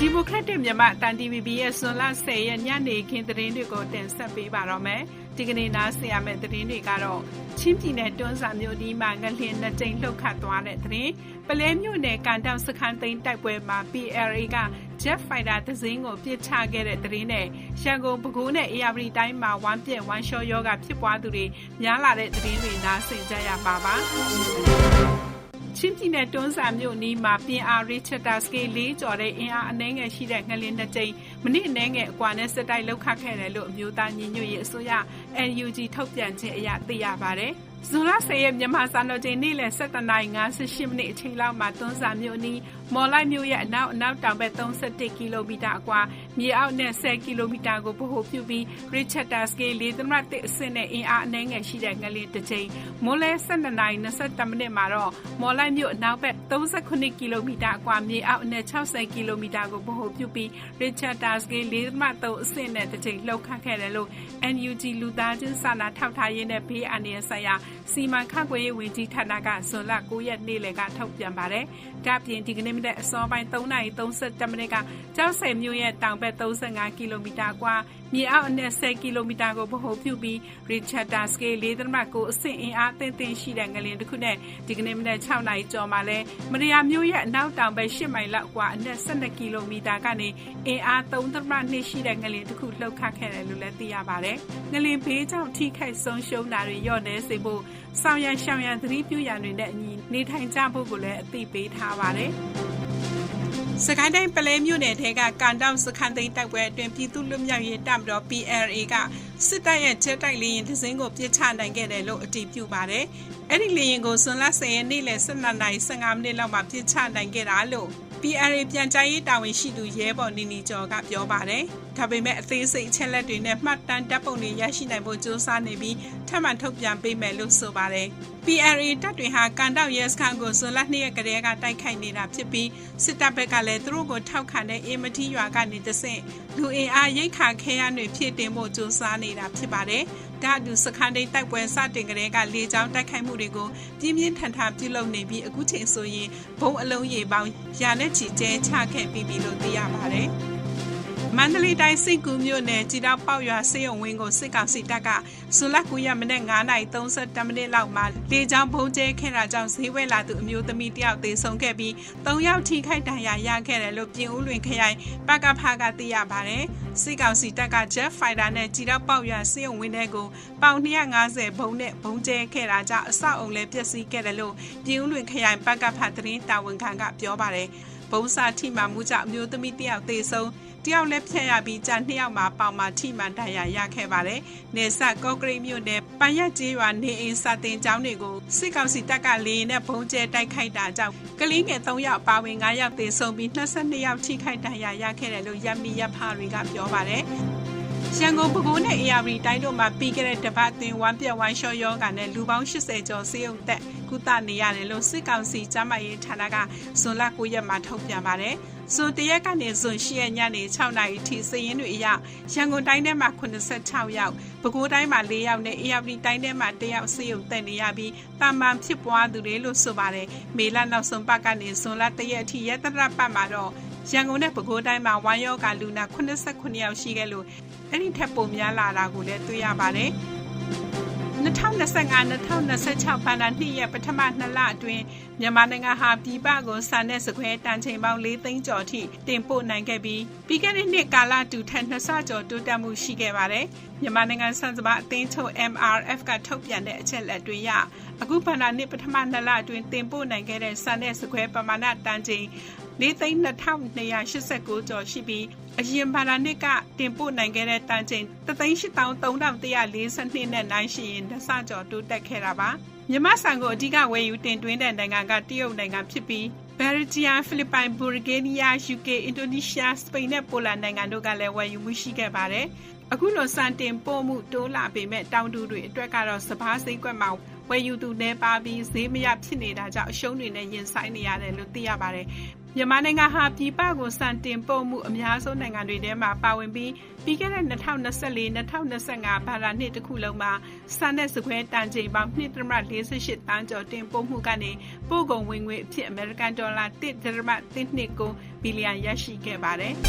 ဒီမိုကရက်တစ်မြန်မာတန် TVB ရဲ့ဇွန်လ10ရက်ညနေခင်းသတင်းတွေကိုတင်ဆက်ပေးပါတော့မယ်။ဒီကနေ့နားဆင်ရမယ့်သတင်းတွေကတော့ချင်းပြည်နယ်တွန်းစာမြို့ဒီမှာငလျင်နှစ်ကြိမ်လှုပ်ခတ်သွားတဲ့သတင်း။ပလဲမြို့နယ်ကန်တောက်စခန်းသိမ်းတိုက်ပွဲမှာ PLA က Jet Fighter သစင်းကိုပြစ်ချခဲ့တဲ့သတင်းနဲ့ရန်ကုန်ပဲခူးနဲ့ AR တိုင်းမှာဝမ်းပြက်ဝမ်းလျှောယောဂဖြစ်ပွားသူတွေများလာတဲ့သတင်းတွေနားဆင်ကြရပါပါ။ ချင်းပြည်နယ်တွန်းစာမြို့နီးမှာပြင်အားရစ်ချက်တာစကေးလေးကျော်တဲ့အင်အားအနှဲငယ်ရှိတဲ့ငလင်းနှစ်ကြိမ်မိနစ်အနှဲငယ်အကွာနဲ့စတိုက်လောက်ခတ်ခဲ့တယ်လို့အမျိုးသားညီညွတ်ရေးအစိုးရ NUG ထုတ်ပြန်ခြင်းအရသိရပါတယ်။ဇွန်လ10ရက်မြန်မာစံတော်ချိန်နေ့လယ်7:58မိနစ်အချိန်လောက်မှာတွန်းစာမြို့နီးမော်လိုက်မြို့ရဲ့အနောက်အနောက်တောင်ဘက်31ကီလိုမီတာအကွာမြေအောက်နဲ့10ကီလိုမီတာကိုဗဟိုပြုပြီး Richter scale ၄သမတ်အဆင့်နဲ့အင်အားအနှဲငယ်ရှိတဲ့ငလျင်တစ်ချိန်မိုးလဲ12:22မိနစ်မှာတော့မော်လိုက်မြို့အနောက်ဘက်39ကီလိုမီတာအကွာမြေအောက်နဲ့60ကီလိုမီတာကိုဗဟိုပြုပြီး Richter scale ၄သမတ်အဆင့်နဲ့တစ်ချိန်လှုပ်ခတ်ခဲ့တယ်လို့ NUG လူသားချင်းစာနာထောက်ထားရေးနဲ့ဘေးအန္တရာယ်ဆိုင်ရာစီမံခန့်ခွဲရေးဝန်ကြီးဌာနကဇွန်လ9ရက်နေ့လယ်ကထုတ်ပြန်ပါတယ်။ဒါ့အပြင်ဒီကနေ့မနက်အစောပိုင်း3:30မိနစ်ကကျောက်ဆယ်မြို့ရဲ့တောင်ဘက်35ကီလိုမီတာကွာမြေအောက်အနက်10ကီလိုမီတာကိုဗဟိုပြုပြီး Richard Scale 4.9အဆင့်အင်အားအသင့်သင့်ရှိတဲ့ငလျင်တစ်ခုနဲ့ဒီကနေ့မနက်6နာရီကျော်မှာလဲမရီယာမြို့ရဲ့အနောက်တောင်ဘက်10မိုင်လောက်ကွာအနက်12ကီလိုမီတာကနေအင်အား3.2ရှိတဲ့ငလျင်တစ်ခုလှုပ်ခတ်ခဲ့တယ်လို့လည်းသိရပါတယ်။ငလျင်ဘေးကြောင့်ထိခိုက်ဆုံးရှုံးတာတွေရော့နေစေဖို့ဆောင်ရန်ရှောင်ရန်သတိပြုရန်တွေနဲ့အညီနေထိုင်ကြဖို့ကိုလည်းအသိပေးထားပါတယ်။ စကိုင်းတိုင်းပလဲမြို့နယ်ထဲကကန်တောက်စခန်းသိမ်းတိုက်ပွဲအတွင်းပြည်သူ့လူမျိုးရေးတပ်မတော် PLA ကစစ်တပ်ရဲ့ဂျက်တိုက်လေယာဉ်တစ်စင်းကိုပြစ်ချနိုင်ခဲ့တယ်လို့အတည်ပြုပါတယ်။အဲ့ဒီလေယာဉ်ကိုဇွန်လ10ရက်နေ့လယ်12:15မိနစ်လောက်မှာပြစ်ချနိုင်ခဲ့တာလို့ PRA ပြန်ကြားရေးတာဝန်ရှိသူရဲဘော်နီနီကျော်ကပြောပါတယ်။ဒါပေမဲ့အသေးစိတ်အချက်လက်တွေနဲ့မှတ်တမ်းတပ်ပုံတွေရရှိနိုင်ဖို့ကြိုးစားနေပြီးထပ်မံထုတ်ပြန်ပေးမယ်လို့ဆိုပါတယ်။ PRA တပ်တွေဟာကန်တောက်ရဲစခန်းကိုဇွန်လ2ရက်ကလေးကတိုက်ခိုက်နေတာဖြစ်ပြီးစစ်တပ်ဘက်ကလည်းသူတို့ကိုထောက်ခံတဲ့အင်မတီရွာကနေတဆင့်လူအင်အားရိတ်ခါခဲရတွေဖြစ်တင်ဖို့ကြိုးစားနေတာဖြစ်ပါတယ်။ဒါအတူစခန်းတိတ်တိုက်ပွဲစတင်ကလေးကလေကြောင်းတိုက်ခိုက်မှုတွေကိုပြင်းပြင်းထန်ထန်ပြုလုပ်နေပြီးအခုချိန်ဆိုရင်ဘုံအလုံးရေပေါင်းရာနဲ့ချီကျဲချခဲ့ပြီးပြီလို့သိရပါတယ်။မန္တလေးတိုင်းစိတ်ကူးမြို့နယ်ကြည်တောက်ပေါရွာစေယုံဝင်းကိုစစ်ကောင်စီတပ်ကဇူလ9ရက်မနေ့9:30မိနစ်လောက်မှာလေကြောင်းဘုံကျဲခဲ့တာကြောင့်ဈေးဝယ်လာသူအမျိုးသမီးတယောက်သေဆုံးခဲ့ပြီး3ယောက်ထိခိုက်ဒဏ်ရာရခဲ့တယ်လို့ပြင်ဦးလွင်ခရိုင်ပကဖကသိရပါတယ်။စစ်ကောင်စီတပ်က Jet Fighter နဲ့ကြည်တောက်ပေါရွာစေယုံဝင်းတဲ့ကိုပေါင်250ဘုံနဲ့ဘုံကျဲခဲ့တာကြောင့်အဆောက်အုံလည်းပျက်စီးခဲ့တယ်လို့ပြင်ဦးလွင်ခရိုင်ပကဖသတင်းတာဝန်ခံကပြောပါတယ်။ ဘုံစာထိမှမှုကြောင့်အမျိုးသမီးတယောက်သေဆုံးတယောက်လည်းဖြတ်ရပြီးကြာနှစ်ယောက်မှာပေါင်မှာထိမှန်ဒဏ်ရာရခဲ့ပါတယ်။နေဆက်ကော့ကရိတ်မြို့နယ်ပန်ရက်ကျေးရွာနေအိမ်စာတင်ကျောင်းတွေကိုစစ်ကောင်စီတပ်ကလေရင်နဲ့ဘုံကျဲတိုက်ခိုက်တာကြောင့်ကလေးငယ်3ယောက်ပါဝင်9ယောက်သေဆုံးပြီး22ယောက်ထိခိုက်ဒဏ်ရာရခဲ့တယ်လို့ရပ်မီရပ်ဖတွေကပြောပါတယ်။ရန်ကုန်ပဲခူးနဲ့ AR တိုင်းတို့မှာပြီးခဲ့တဲ့တပတ်အတွင်းဝမ်းပြက်ဝမ်းလျှောယောဂါနဲ့လူပေါင်း80ကျော်ဆေးရုံတက် ကုသနေရတယ်လို့စစ်ကောင်စီကျန်းမာရေးဌာနကဇွန်လ9ရက်မှာထုတ်ပြန်ပါတယ်။ဇွန်တရက်ကနေဇွန်10ရက်ညနေ6နာရီထိစည်ရင်းတွေအရရန်ကုန်တိုင်းထဲမှာ86ယောက်၊ပဲခူးတိုင်းမှာ4ယောက်နဲ့ AR တိုင်းထဲမှာ1ယောက်ဆေးရုံတက်နေရပြီးတာမန်ဖြစ်ပွားသူတွေလို့ဆိုပါတယ်။မေလနောက်ဆုံးပတ်ကနေဇွန်လ1ရက်အထိရက်တရပတ်မှာတော့ရန်ကုန်နဲ့ပဲခူးတိုင်းမှာဝမ်းရောဂါလူနာ89ယောက်ရှိခဲ့လို့အဲ့ဒီထက်ပိုများလာတာကိုလည်းတွေ့ရပါတယ်။ 2025-2026ဘဏ္ဍာနှစ်ရဲ့ပထမနှစ်လအတွင်းမြန်မာနိုင်ငံဟာပြည်ပကိုစာနဲ့စခွဲတန်ချိန်ပေါင်း၄သိန်းကျော်ထိတင်ပို့နိုင်ခဲ့ပြီးပြီးခဲ့တဲ့နှစ်ကာလတူထက်နှစ်ဆကျော်တိုးတက်မှုရှိခဲ့ပါတယ်။မြန်မာနိုင်ငံစံစပါအသင်းချုပ် MRF ကထုတ်ပြန်တဲ့အချက်လက်တွေရအခုဘဏ္ဍာနှစ်ပထမနှစ်လအတွင်းတင်ပို့နိုင်ခဲ့တဲ့စာနဲ့စခွဲပမာဏတန်ချိန် 4,2289ကျော်ရှိပြီးအရင်ဘာသာနှစ်ကတင်ပို့နိုင်ခဲ့တဲ့တန်ချိန်3,8142နဲ့နိုင်ရှိရင်ဒဆကျော်တိုးတက်ခဲ့တာပါမြမဆန်ကိုအဓိကဝယ်ယူတင်သွင်းတဲ့နိုင်ငံကတရုတ်နိုင်ငံဖြစ်ပြီးဘယ်လ်ဂျီယံဖိလစ်ပိုင်ဘူလ်ဂေးရီးယားယူကေအင်ဒိုနီးရှားစပိန်နဲ့ပိုလန်နိုင်ငံတို့ကလည်းဝယ်ယူမှုရှိခဲ့ပါတယ်အခုလိုစံတင်ပို့မှုတိုးလာပေမဲ့တောင်တူတွေအတွက်ကတော့စပားစိတ်ကွက်မှာဝယ်ယူသူနှဲပါပြီးဈေးမရဖြစ်နေတာကြောင့်အရှုံးတွေနဲ့ရင်ဆိုင်နေရတယ်လို့သိရပါတယ် မြန်မာနိုင်ငံဟာပြည်ပကိုစတင်ပို့မှုအများဆုံးနိုင်ငံတွေထဲမှာပါဝင်ပြီးပြီးခဲ့တဲ့2024-2025ဘဏ္ဍာနှစ်တစ်ခုလုံးမှာစတဲ့စခွဲတန်ချိန်ပေါင်း2.48တန်းကျော်တင်ပို့မှုကနေပို့ကုန်ဝင်ငွေအဖြစ်အမေရိကန်ဒေါ်လာ1.129ဘီလီယံရရှိခဲ့ပါတယ်။